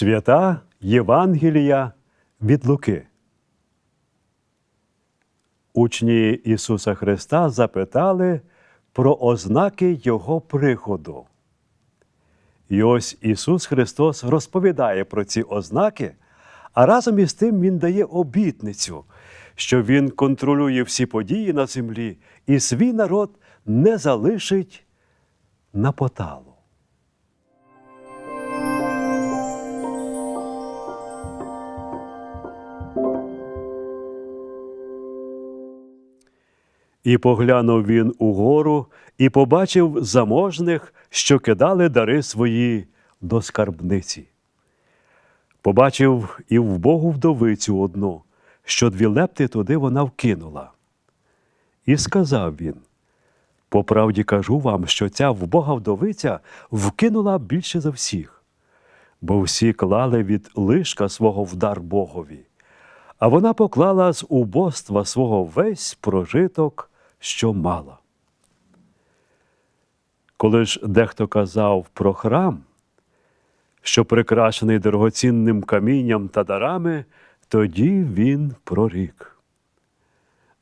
Свята Євангелія від Луки. Учні Ісуса Христа запитали про ознаки Його приходу. І ось Ісус Христос розповідає про ці ознаки, а разом із тим Він дає обітницю, що Він контролює всі події на землі і свій народ не залишить на поталу. І поглянув він угору і побачив заможних, що кидали дари свої до скарбниці. Побачив і вбогу вдовицю одну, що дві лепти туди вона вкинула. І сказав він: по правді кажу вам, що ця вбога вдовиця вкинула більше за всіх, бо всі клали від лишка свого в дар Богові, а вона поклала з убоства свого весь прожиток, що мала. Коли ж дехто казав про храм, що прикрашений дорогоцінним камінням та дарами, тоді він прорік.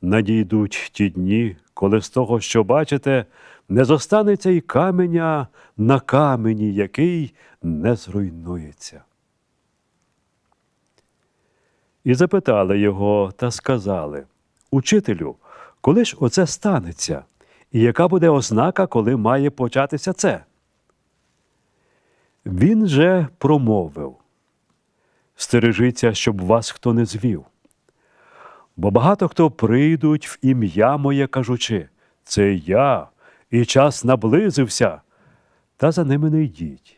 Надійдуть ті дні, коли з того, що бачите, не зостанеться й каменя на камені, який не зруйнується. І запитали його та сказали: Учителю, коли ж оце станеться, і яка буде ознака, коли має початися це? Він же промовив: Стережіться, щоб вас хто не звів. Бо багато хто прийдуть в ім'я моє, кажучи, це я, і час наблизився, та за ними не йдіть.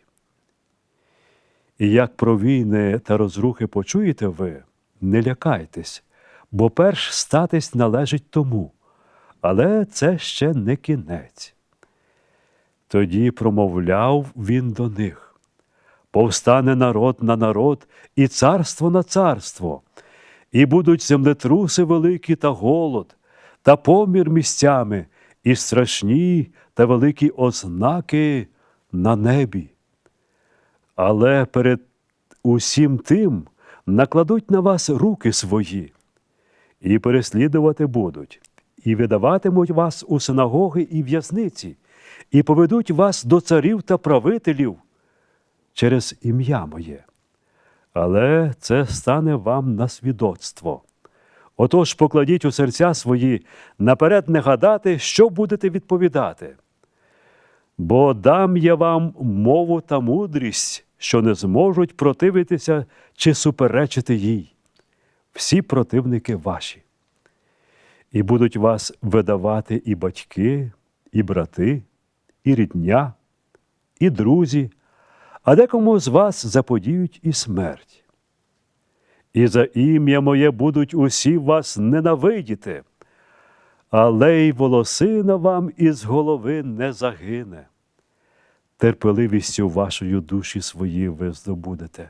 І як про війни та розрухи почуєте ви, не лякайтесь, бо перш статись належить тому, але це ще не кінець. Тоді промовляв він до них повстане народ на народ і царство на царство, і будуть землетруси великі та голод, та помір місцями, і страшні та великі ознаки на небі. Але перед усім тим накладуть на вас руки свої, і переслідувати будуть, і видаватимуть вас у синагоги і в'язниці, і поведуть вас до царів та правителів через ім'я моє. Але це стане вам на свідоцтво. Отож покладіть у серця свої наперед не гадати, що будете відповідати. Бо дам я вам мову та мудрість, що не зможуть противитися чи суперечити їй. Всі противники ваші. І будуть вас видавати і батьки, і брати, і рідня, і друзі, а декому з вас заподіють і смерть. І за ім'я моє будуть усі вас ненавидіти, але й волосина вам із голови не загине. Терпеливістю вашою душі свої ви здобудете.